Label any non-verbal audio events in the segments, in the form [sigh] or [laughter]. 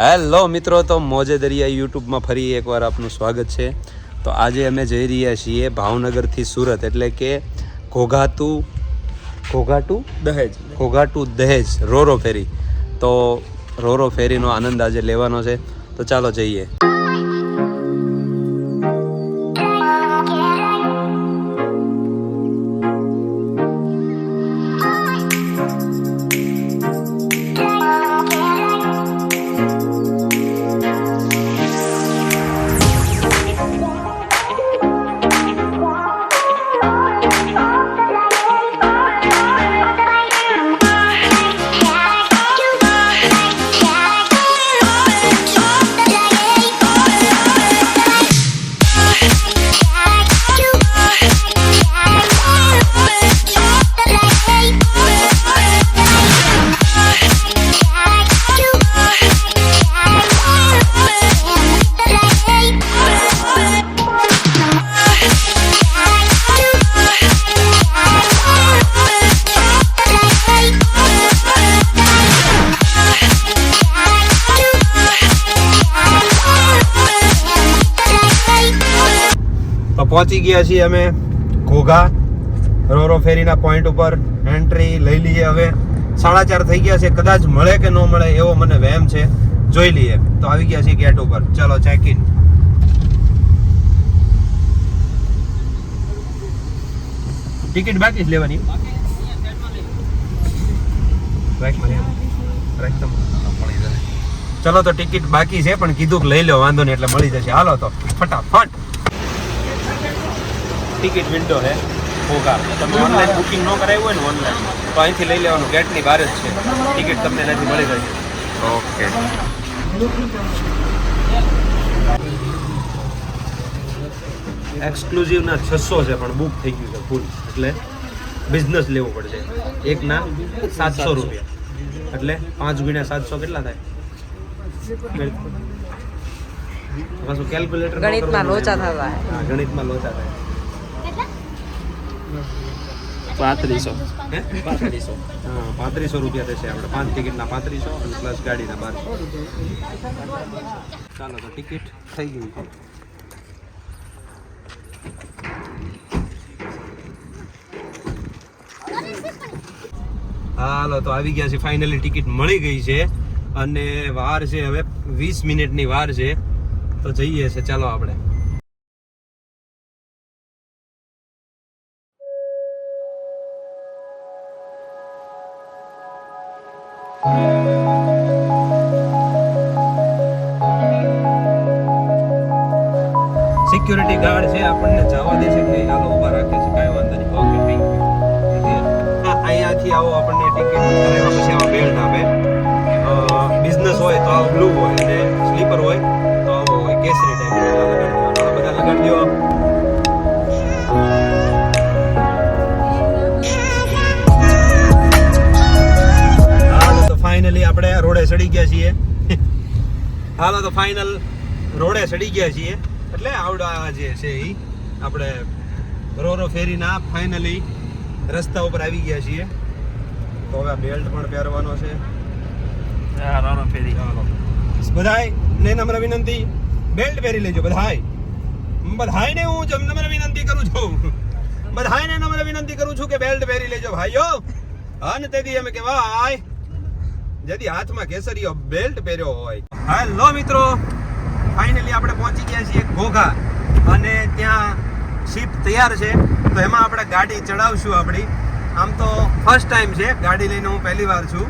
Hello મિત્રો તો મોજે દરિયા યુટ્યુબમાં ફરી એકવાર આપનું સ્વાગત છે. તો આજે અમે જઈ રહ્યા છીએ ભાવનગરથી સુરત એટલે કે ઘોઘાતુ ઘોઘાટુ? દહેજ. ઘોઘાટુ દહેજ રોરો ફેરી. તો રોરો ફેરીનો આનંદ આજે લેવાનો છે. તો ચાલો જઈએ. પહોંચી ગયા છીએ અમે ઘોઘા, રોરો ફેરીના પોઈન્ટ ઉપર એન્ટ્રી લઈ લઈએ હવે. સાડા ચાર થઈ ગયા છે, કદાચ મળે કે ન મળે એવો મને વહેમ છે. જોઈ લઈએ. તો આવી ગયા છીએ ગેટ ઉપર. ચલો ચેક ઇન ટિકિટ બાકી જ લેવાની. ચલો, તો ટિકિટ બાકી છે, પણ કીધું લઈ લો, વાંધો નહીં, એટલે મળી જશે. હાલો, તો ફટાફટ. ટિકિટ વિન્ડો છે હોગા તમે ઓનલાઈન બુકિંગ ન કરાવ્યું હોય ને ઓનલાઈન તો અહીંથી લઈ લેવાનું. ગેટની બહાર જ છે. ટિકિટ તમને એનાથી મળી જશે ઓકે. એક્સક્લુઝિવના છસો છે પણ બુક થઈ ગયું છે ફૂલ એટલે બિઝનેસ લેવું પડશે. એકના સાતસો રૂપિયા. એટલે પાંચ ગુણ્યા સાતસો કેટલા થાય? પાછું કેલ્ક્યુલેટર ગણિતમાં લોચા થતા ગણિતમાં લોચા થાય. પાંત્રીસો. હે? પાંત્રીસો. હા પાંત્રીસો રૂપિયા થશે આપણે. પાંચ ટિકિટના પાંત્રીસો અને પ્લસ ગાડીના બારસો ચાલો તો ટિકિટ થઈ ગઈ છે. હાલો તો આવી ગયા છે. ફાઇનલી ટિકિટ મળી ગઈ છે. અને વાર છે હવે વીસ મિનિટની વાર છે. તો જઈએ છે. ચાલો આપણે. સિક્યુરિટી ગાર્ડ છે, આપણને જવા દે છે કે નહીં, હાલો, ઊભા રાખે છે કાંઈ વાંધો નહીં. ઓકે થેન્ક યુ અહીંયાથી આવો આપણને ટિકિટ કરાવ્યા પછી આવા બેલ્ટ આપે. બિઝનેસ હોય તો આવો બ્લુ હોય અને સ્લીપર હોય તો આવો હોય કેસરી ટાઈપ બધા લગાડી દો ફાઇનલી આપણે રોડે ચડી ગયા છીએ. [laughs] હાલો, તો ફાઇનલ રોડે ચડી ગયા છીએ. એટલે આવડા જે છે એ આપણે રોરો ફેરીના ફાઇનલી રસ્તા ઉપર આવી ગયા છીએ. તો હવે બેલ્ટ પણ પહેરવાનો છે. રાનો ફેરી. બધાય ને નમ્ર વિનંતી બેલ્ટ પહેરી લેજો બધાય. બધાય ને હું જમ નમ્ર વિનંતી કરું છું. બધાય ને નમ્ર વિનંતી કરું છું કે બેલ્ટ પહેરી લેજો ભાઈઓ. અને તેથી અમે કહેવાય જેથી હાથમાં કેસરીઓ બેલ્ટ પહેર્યો હોય. હેલો મિત્રો. ફાઇનલી આપણે પહોંચી ગયા છીએ ઘોઘા અને ત્યાં શિપ તૈયાર છે. તો એમાં આપણે ગાડી ચડાવશું આપણી. આમ તો ફર્સ્ટ ટાઈમ છે. ગાડી લઈને હું પહેલી વાર છું.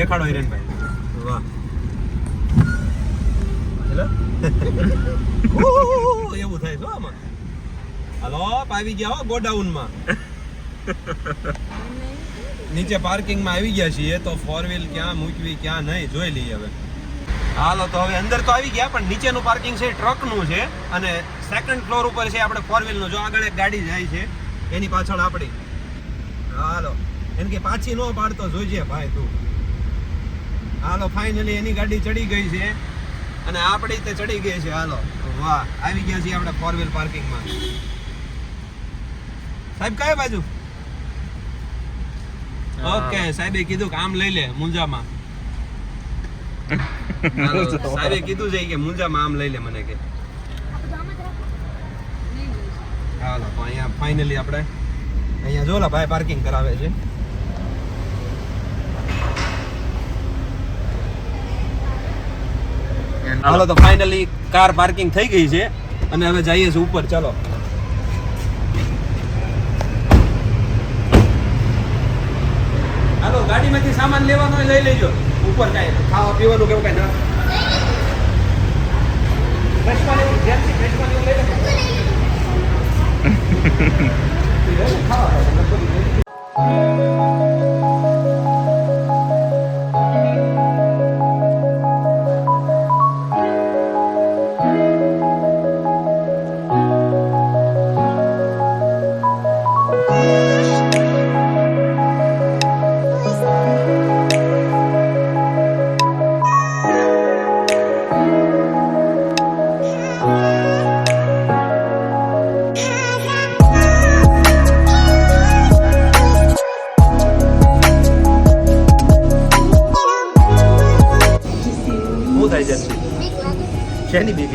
દેખાડો હિરેનભાઈ. વાહ. [laughs] એવું થાય છે આમાં. હાલો આવી ગયા હો ગોડાઉનમાં. નીચે પાર્કિંગમાં આવી ગયા છીએ તો ફોર વ્હીલ ક્યાં મૂકવી ક્યાં નહીં જોઈ લઈએ હવે. હાલો તો હવે અંદર તો આવી ગયા પણ નીચેનું પાર્કિંગ છે ટ્રકનું છે અને સેકન્ડ ફ્લોર ઉપર છે આપણે ફોર વ્હીલનું જો આગળ એક ગાડી જાય છે એની પાછળ આપણી. હાલો. એમ કે પાછી ન પાડતો જોઈજે ભાઈ તું. હાલો ફાઇનલી એની ગાડી ચડી ગઈ છે. અને આપણી તે ચડી ગઈ છે હાલો. વાહ આવી ગયા છીએ આપણે ફોર વ્હીલ પાર્કિંગમાં સાહેબ કઈ બાજુ? ઓકે સાહેબે કીધું કે આમ લઈ લે મુંજામાં. [laughs] સાહેબે કીધું છે કે મુંજામાં આમ લઈ લે મને કે. હાલો તો અહીંયા ફાઇનલી આપણે અહીંયા જો ભાઈ પાર્કિંગ કરાવે છે. હાલો તો ફાઇનલી કાર પાર્કિંગ થઈ ગઈ છે. અને હવે જઈએ છીએ ઉપર, ચાલો. હાલો, ગાડીમાંથી સામાન લેવાનો લઈ લેજો. ઉપર કાંઈ ખાવા પીવાનું કેવું કાંઈ ના. ફ્રેશ પાણી જેમથી ફ્રેશ પાણી લઈ લેજો [laughs] ખાવા.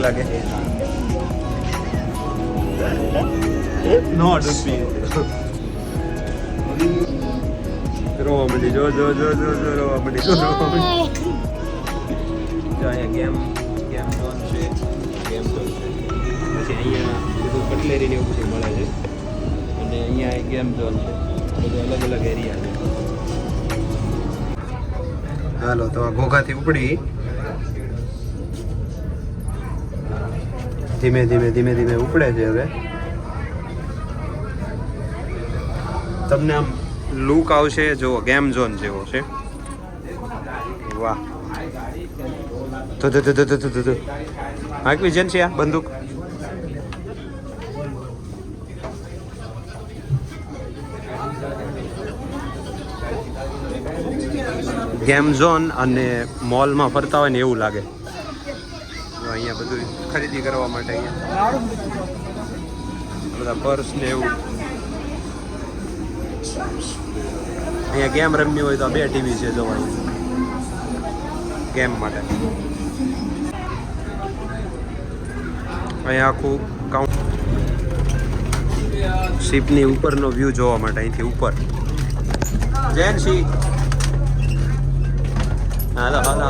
લાગે. નો ડૂબી રોવા મળી જો જો જો જો જો રોવા મળી જો રોવા મળી જો અહીંયા ગેમ ગેમ ઝોન છે ગેમ ઝોન છે. પછી અહીંયા બધું કટલેરી ને એવું બધું મળે છે. અને અહીંયા ગેમ ઝોન છે. બધું અલગ અલગ એરિયા છે. હાલો તો આ ઘોઘાથી ઉપડી. ધીમે ધીમે ધીમે ધીમે ઉપડે છે હવે. તમને આમ લુક આવશે જો ગેમ ઝોન જેવો છે. વાહ. તો તો તો તો તો તો હાકવી જેન છે આ બંદૂક? ગેમ ઝોન અને મોલમાં ફરતા હોય ને એવું લાગે. અહીંયા બધું ખરીદી કરવા માટે અહીંયા. બધા પર્સ ને એવું. અહીંયા ગેમ રમવી હોય તો બે ટીવી છે જોવાની ગેમ માટે. અહીંયા આખું કાઉન્ટ શિપની ઉપરનો વ્યૂ જોવા માટે અહીંથી ઉપર. જૈન સિંહ હાલો હાલો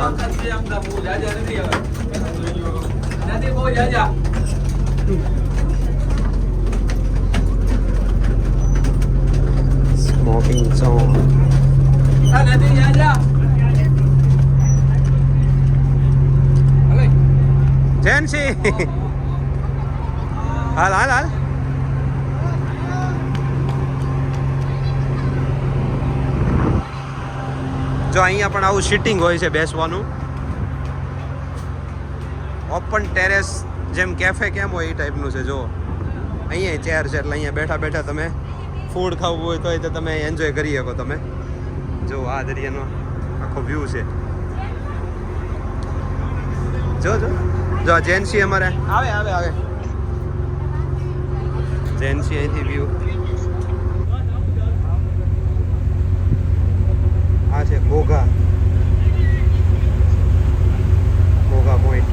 સ્મોકિંગ zone. જેન્સી હાલ હાલ હાલ જો અહીંયા પણ આવું સીટિંગ હોય છે બેસવાનું. ઓપન ટેરેસ જેમ કેફે કેમ હોય એ ટાઈપનું છે જો અહીંયા ચેર છે એટલે અહીંયા બેઠા બેઠા તમે ફૂડ ખાવું હોય તો એ તમે એન્જોય કરી શકો તમે. જો આ દરિયાનો આખો વ્યૂ છે. જો જો જો જેન્સી અમારે. આવે આવે આવે. જેન્સી અહીંથી વ્યૂ આ છે ઘોઘા પોઈન્ટ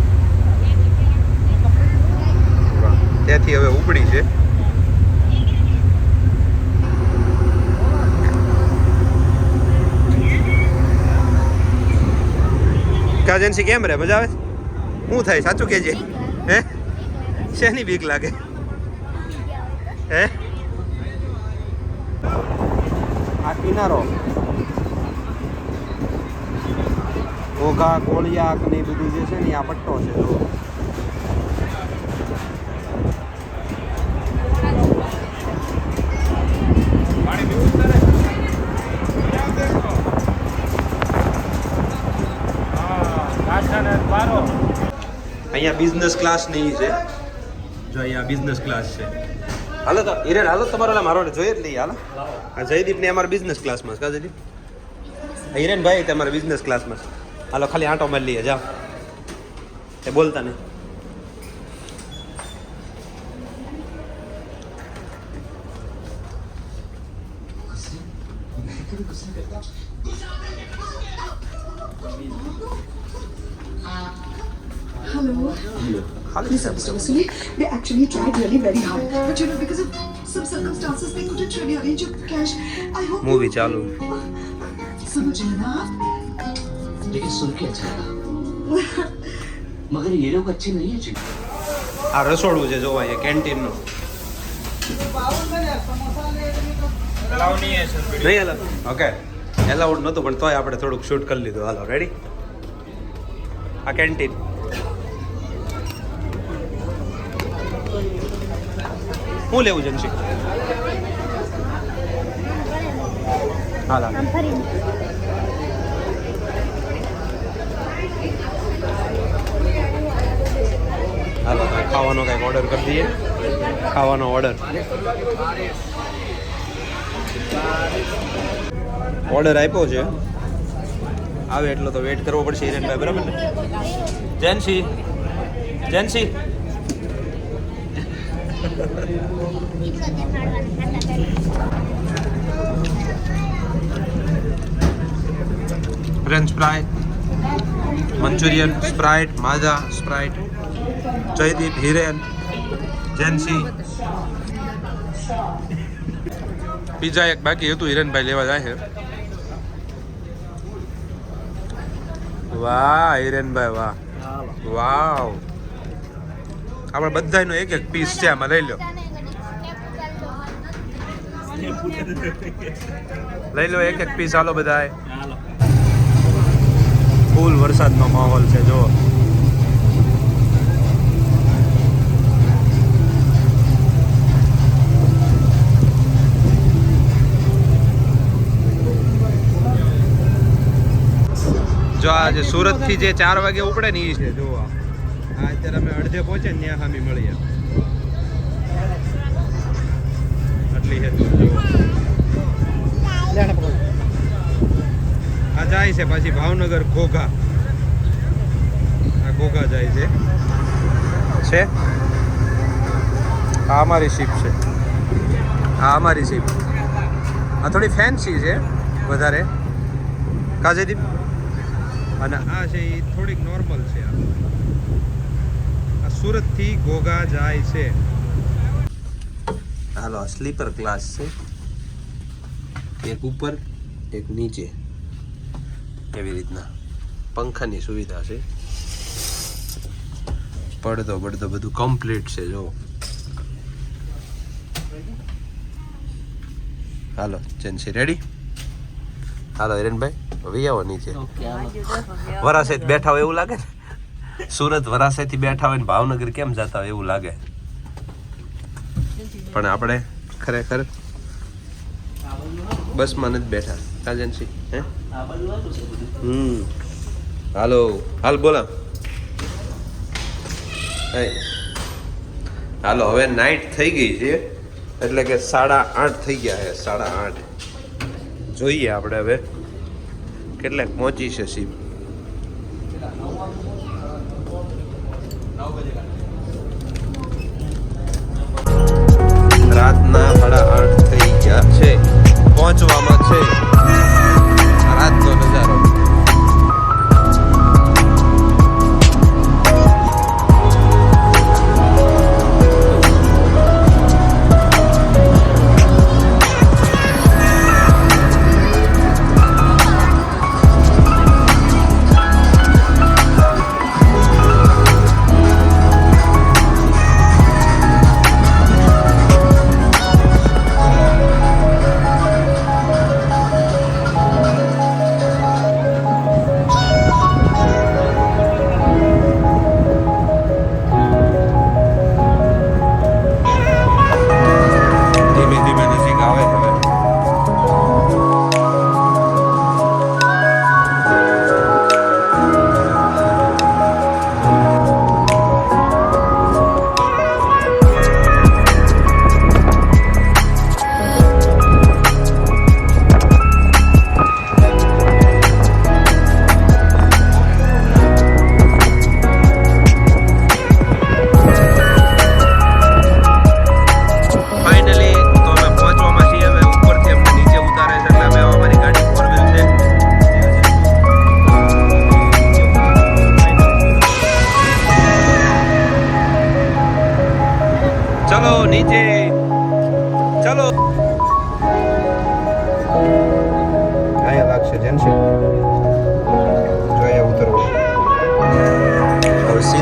ઉપડી છે. કાજન્સી કેમ રે? મજા આવે શું થાય? સાચું કેજે હે? શેની બીક લાગે? હે? આ કિનારો. ઘોઘા કોળિયાક ને બધું જે છે ને આ પટ્ટો છે જો અહીંયા બિઝનેસ ક્લાસની છે. જો અહીંયા બિઝનેસ ક્લાસ છે. હાલો તો, હિરેન, હાલો તમારો ઓલા મારો જોઈએ જ નહીં હાલો. આ જયદીપ ને અમારા બિઝનેસ ક્લાસમાં છે, કા જયદીપ? હિરેન ભાઈ તમારા બિઝનેસ ક્લાસમાં હાલો, ખાલી આંટો મારી લઈએ, જાઓ. એ બોલતા નહીં. Hello. ખાલી Listen, Mr. Vasuli, they actually tried really very hard. But you know, because of some circumstances, they couldn't really arrange your cash. I hope. Movie ચાલુ समझ रहे ना आप? लेकिन सुन के अच्छा लगा मगर ये लोग अच्छे नहीं है जी આ રસોડું છે જોવા અહીંયા કેન્ટીનનું નહીં હાલો ઓકે એલાઉડ નહોતું પણ તોય આપણે થોડુંક શૂટ કરી લીધું. હાલો રેડી આ કેન્ટીન શું લેવું છે અંશી હાલ હાલ ખાવાનો કાંઈક ઓર્ડર કરી દઈએ. ખાવાનો ઓર્ડર ઓર્ડર આપ્યો છે. આવે એટલો તો વેઇટ કરવો પડશે હિરેનભાઈ, બરાબર ને? Jency Jency French fry Manchurian Sprite Maaza Sprite Jaydeep Hiren Jency બીજા એક બાકી હતું, હિરેનભાઈ લેવા જાય છે. વાહ હિરેનભાઈ વાહ. વાવ. આપણે બધાનો એક એક પીસ છે આમાં લઈ લો. લઈ લો એક એક પીસ હાલો બધાય. ફૂલ વરસાદનો માહોલ છે જો જો આ જે સુરતથી જે ચાર વાગે ઉપડે ને એ છે જો આ અત્યારે અમે અડધે પહોંચે ને ત્યાં સામે મળીએ. આટલી છે જો આ જાય છે પાછી ભાવનગર ઘોઘા. આ ઘોઘા જાય છે. છે? આ અમારી શીપ છે. આ અમારી શીપ. આ થોડી ફેન્સી છે વધારે. કાજેદીપ અને આ છે એ થોડીક નોર્મલ છે આ. સુરતથી ઘોઘા જાય છે. હાલો સ્લીપર ક્લાસ છે. એક ઉપર, એક નીચે. એવી રીતના. પંખાની સુવિધા છે. પડદો પડતો બધું કમ્પ્લીટ છે જો હાલો ચેન્સી રેડી હાલો હિરેનભાઈ વી આવો નીચે. વરાસે બેઠા હોય એવું લાગે ને? સુરત વરાસેથી બેઠા હોય ને ભાવનગર કેમ જતા હોય એવું લાગે? પણ આપણે ખરેખર બસમાં નથી બેઠા. કાજનસી હે? હમ. હાલો હાલ બોલા. હાલો હવે નાઇટ થઈ ગઈ છે. એટલે કે સાડા આઠ થઈ ગયા છે સાડા આઠ. જોઈએ આપણે હવે કેટલાક પહોંચી છે સીપ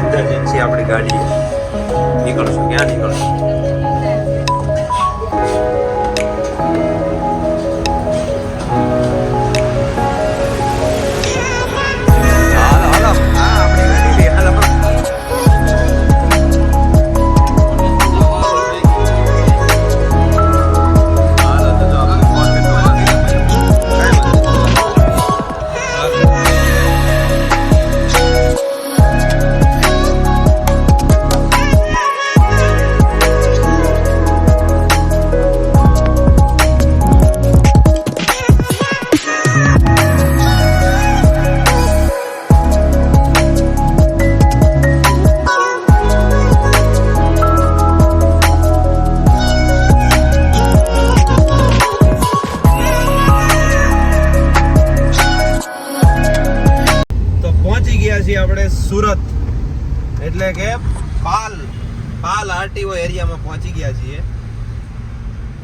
અંદર આપણી ગાડી નીકળશું. ક્યાં નીકળશું?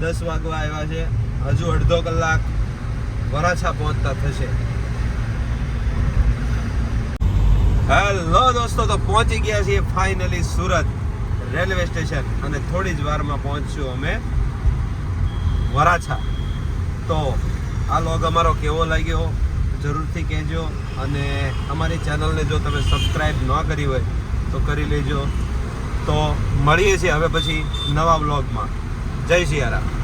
દસ વાગવા આવ્યા છે. હજુ અડધો કલાક વરાછા પહોંચતા થશે. હેલો દોસ્તો, તો પહોંચી ગયા છીએ ફાઇનલી સુરત રેલવે સ્ટેશન અને થોડી જ વારમાં પહોંચ્યું અમે વરાછા. તો આ લોગ અમારો કેવો લાગ્યો જરૂરથી કહેજો અને અમારી ચેનલને જો તમે સબસ્ક્રાઈબ ન કરી હોય તો કરી લેજો. તો મળીએ છીએ હવે પછી નવા બ્લોગમાં જય સિયારામ.